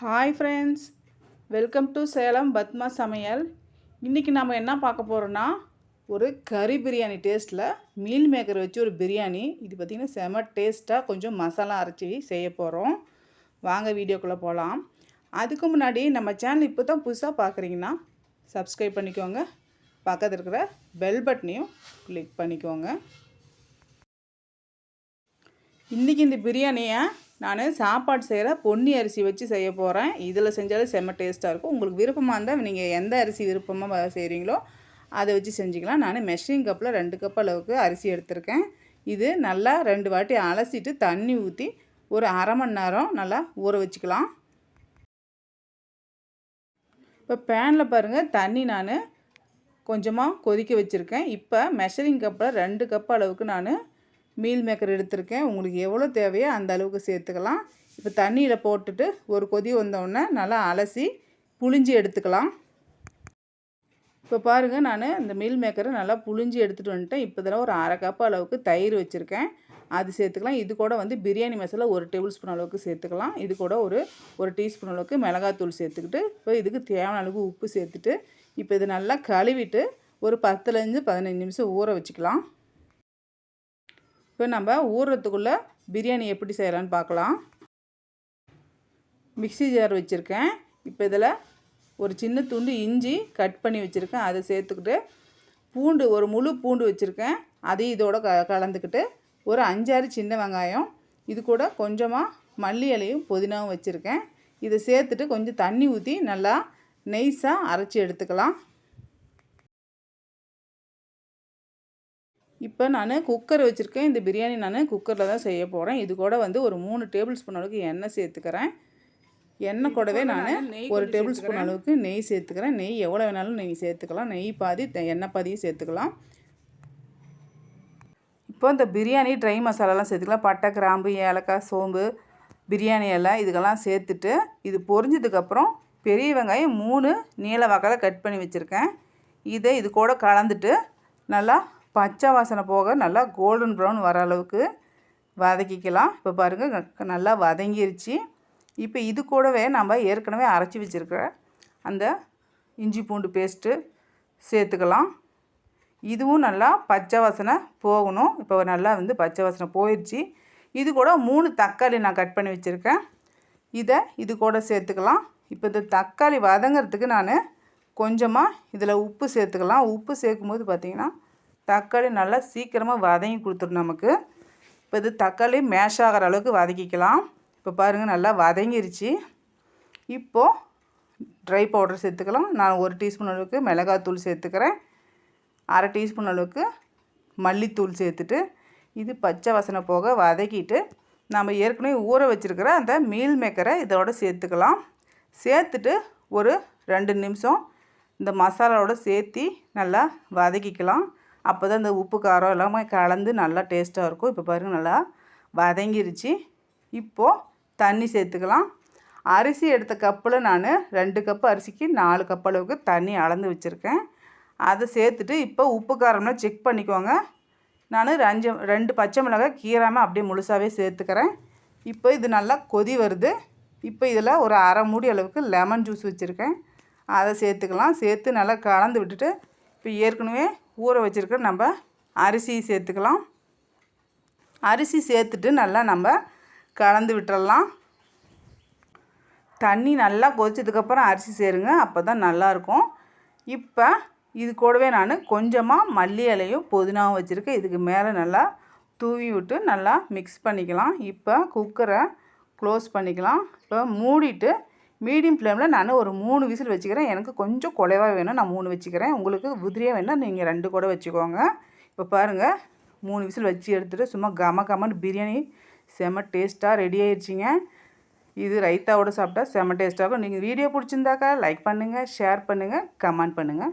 Hi friends welcome to Salem Padma சமையல் இன்றைக்கி நம்ம என்ன பார்க்க போகிறோன்னா ஒரு கறி பிரியாணி டேஸ்ட்டில் மீல் மேக்கர் வச்சு ஒரு பிரியாணி. இது பார்த்திங்கன்னா செம டேஸ்ட்டாக கொஞ்சம் மசாலா அரைச்சி செய்ய போகிறோம் வாங்க வீடியோக்குள்ளே போகலாம் அதுக்கு முன்னாடி நம்ம சேனல் இப்போ தான் புதுசாக பார்க்குறீங்கன்னா சப்ஸ்கிரைப் பண்ணிக்கோங்க. பக்கத்தில் இருக்கிற பெல் பட்டனையும் கிளிக் பண்ணிக்கோங்க. இன்றைக்கி இந்த பிரியாணியை நான் சாப்பாடு செய்கிற பொன்னி அரிசி வச்சு செய்ய போகிறேன் இதில் செஞ்சாலும் செம்ம டேஸ்ட்டாக இருக்கும். உங்களுக்கு விருப்பமாக இருந்தால் நீங்கள் எந்த அரிசி விருப்பமாக செய்கிறீங்களோ அதை வச்சு செஞ்சுக்கலாம். நான் மெஷரிங் கப்பில் ரெண்டு கப் அளவுக்கு அரிசி எடுத்திருக்கேன். இது நல்லா ரெண்டு வாட்டி அலசிட்டு தண்ணி ஊற்றி ஒரு அரை மணி நேரம் நல்லா ஊற வச்சுக்கலாம். இப்போ பேனில் பாருங்கள் தண்ணி நான் கொஞ்சமாக கொதிக்க வச்சுருக்கேன். இப்போ மெஷரிங் கப்பில் ரெண்டு கப் அளவுக்கு நான் மீல் மேக்கர் எடுத்திருக்கேன். உங்களுக்கு எவ்வளோ தேவையோ அந்த அளவுக்கு சேர்த்துக்கலாம். இப்போ தண்ணியில் போட்டுட்டு ஒரு கொதி வந்தோடனே நல்லா அலசி புளிஞ்சி எடுத்துக்கலாம். இப்போ பாருங்கள் நான் இந்த மீல் மேக்கரை நல்லா புளிஞ்சி எடுத்துகிட்டு வந்துட்டேன். இப்போ இதெல்லாம் ஒரு அரை கப் அளவுக்கு தயிர் வச்சுருக்கேன். அது சேர்த்துக்கலாம். இது கூட வந்து பிரியாணி மசாலா ஒரு டேபிள் ஸ்பூன் அளவுக்கு சேர்த்துக்கலாம். இது கூட ஒரு ஒரு டீஸ்பூன் அளவுக்கு மிளகாத்தூள் சேர்த்துக்கிட்டு இப்போ இதுக்கு தேவையான அளவுக்கு உப்பு சேர்த்துட்டு இப்போ இது நல்லா கழுவிட்டு ஒரு பத்துலேருந்து பதினஞ்சு நிமிஷம் ஊற வச்சுக்கலாம். இப்போ நம்ம ஊறுறதுக்குள்ளே பிரியாணி எப்படி செய்யலான்னு பார்க்கலாம். மிக்சி ஜார் வச்சுருக்கேன். இப்போ இதில் ஒரு சின்ன துண்டு இஞ்சி கட் பண்ணி வச்சுருக்கேன். அதை சேர்த்துக்கிட்டு பூண்டு ஒரு முழு பூண்டு வச்சுருக்கேன். அதையும் இதோட க கலந்துக்கிட்டு ஒரு அஞ்சாறு சின்ன வெங்காயம் இது கூட கொஞ்சமாக மல்லி இலையும் புதினாவும் வச்சுருக்கேன். இதை சேர்த்துட்டு கொஞ்சம் தண்ணி ஊற்றி நல்லா நெய்ஸாக அரைச்சி எடுத்துக்கலாம். இப்போ நான் குக்கர் வச்சுருக்கேன். இந்த பிரியாணி நான் குக்கரில் தான் செய்ய போகிறேன். இது கூட வந்து ஒரு மூணு டேபிள் ஸ்பூன் அளவுக்கு எண்ணெய் சேர்த்துக்கிறேன். எண்ணெய் கூடவே நான் ஒரு டேபிள் ஸ்பூன் அளவுக்கு நெய் சேர்த்துக்கிறேன். நெய் எவ்வளோ வேணாலும் நெய் சேர்த்துக்கலாம். நெய் பாதி எண்ணெய் பாதியும் சேர்த்துக்கலாம். இப்போ இந்த பிரியாணி ட்ரை மசாலாலாம் சேர்த்துக்கலாம். பட்டை கிராம்பு ஏலக்காய் சோம்பு பிரியாணி எல்லாம் இதுக்கெல்லாம் சேர்த்துட்டு இது பொரிஞ்சதுக்கப்புறம் பெரிய வெங்காயம் மூணு நீல வகையில் கட் பண்ணி வச்சுருக்கேன். இதை இது கூட கலந்துட்டு நல்லா பச்சை வாசனை போக நல்லா கோல்டன் ப்ரௌன் வர அளவுக்கு வதக்கிக்கலாம். இப்போ பாருங்கள் நல்லா வதங்கிருச்சு. இப்போ இது கூடவே நம்ம ஏற்கனவே அரைச்சி வச்சுருக்கிற அந்த இஞ்சி பூண்டு பேஸ்ட்டு சேர்த்துக்கலாம். இதுவும் நல்லா பச்சை வாசனை போகணும். இப்போ நல்லா வந்து பச்சை வாசனை போயிடுச்சு இது கூட மூணு தக்காளி நான் கட் பண்ணி வச்சுருக்கேன். இதை இது கூட சேர்த்துக்கலாம். இப்போ இந்த தக்காளி வதங்கிறதுக்கு நான் கொஞ்சமாக இதில் உப்பு சேர்த்துக்கலாம். உப்பு சேர்க்கும்போது பார்த்திங்கன்னா தக்காளி நல்லா சீக்கிரமாக வதங்கி கொடுத்துரும் நமக்கு. இப்போ இது தக்காளி மேஷ் ஆகிற அளவுக்கு வதக்கிக்கலாம். இப்போ பாருங்கள் நல்லா வதங்கிருச்சு. இப்போது ட்ரை பவுடர் சேர்த்துக்கலாம். நான் ஒரு டீஸ்பூன் அளவுக்கு மிளகாத்தூள் சேர்த்துக்கிறேன். அரை டீஸ்பூன் அளவுக்கு மல்லித்தூள் சேர்த்துட்டு இது பச்சை வசனை போக வதக்கிட்டு நம்ம ஏற்கனவே ஊற வச்சுருக்கிற அந்த மீல் மேக்கரை இதோட சேர்த்துக்கலாம். சேர்த்துட்டு ஒரு ரெண்டு நிமிஷம் இந்த மசாலாவோட சேர்த்தி நல்லா வதக்கிக்கலாம். அப்போ தான் இந்த உப்பு காரம் எல்லாமே கலந்து நல்லா டேஸ்ட்டாக இருக்கும். இப்போ பாருங்கள் நல்லா வதங்கிருச்சு. இப்போது தண்ணி சேர்த்துக்கலாம். அரிசி எடுத்த கப்பில் நான் ரெண்டு கப்பு அரிசிக்கு நாலு கப் அளவுக்கு தண்ணி அளந்து வச்சுருக்கேன். அதை சேர்த்துட்டு இப்போ உப்பு காரம்லாம் செக் பண்ணிக்கோங்க. நான் ரஞ்சு ரெண்டு பச்சை மிளகாய் கீராமல் அப்படியே முழுசாகவே சேர்த்துக்கிறேன். இப்போ இது நல்லா கொதி வருது. இப்போ இதில் ஒரு அரை மூடி அளவுக்கு லெமன் ஜூஸ் வச்சுருக்கேன். அதை சேர்த்துக்கலாம். சேர்த்து நல்லா கலந்து விட்டுட்டு இப்போ ஏற்கனவே ஊற வச்சுருக்க நம்ம அரிசி சேர்த்துக்கலாம். அரிசி சேர்த்துட்டு நல்லா நம்ம கலந்து விட்டுறலாம். தண்ணி நல்லா கொதிச்சதுக்கப்புறம் அரிசி சேருங்க அப்போ தான் நல்லாயிருக்கும். இப்போ இது கூடவே நான் கொஞ்சமாக மல்லி இலையும் புதினாவும் வச்சுருக்கேன். இதுக்கு மேலே நல்லா தூவி விட்டு நல்லா மிக்ஸ் பண்ணிக்கலாம். இப்போ குக்கரை க்ளோஸ் பண்ணிக்கலாம். இப்போ மூடிட்டு மீடியம் ஃப்ளேமில் நான் ஒரு மூணு விசில் வச்சுக்கிறேன். எனக்கு கொஞ்சம் குலைவாக வேணும். நான் மூணு வச்சுக்கிறேன். உங்களுக்கு உதிரியாக வேணால் நீங்கள் ரெண்டு கூட வச்சுக்கோங்க. இப்போ பாருங்கள் மூணு விசில் வச்சு எடுத்துகிட்டு சும்மா கம கமன்னு பிரியாணி செம டேஸ்ட்டாக ரெடி ஆயிடுச்சிங்க இது ரைத்தாவோட சாப்பிட்டா செம்ம டேஸ்ட்டாகும் நீங்கள் வீடியோ பிடிச்சிருந்தாக்கா லைக் பண்ணுங்கள் ஷேர் பண்ணுங்கள் கமெண்ட் பண்ணுங்கள்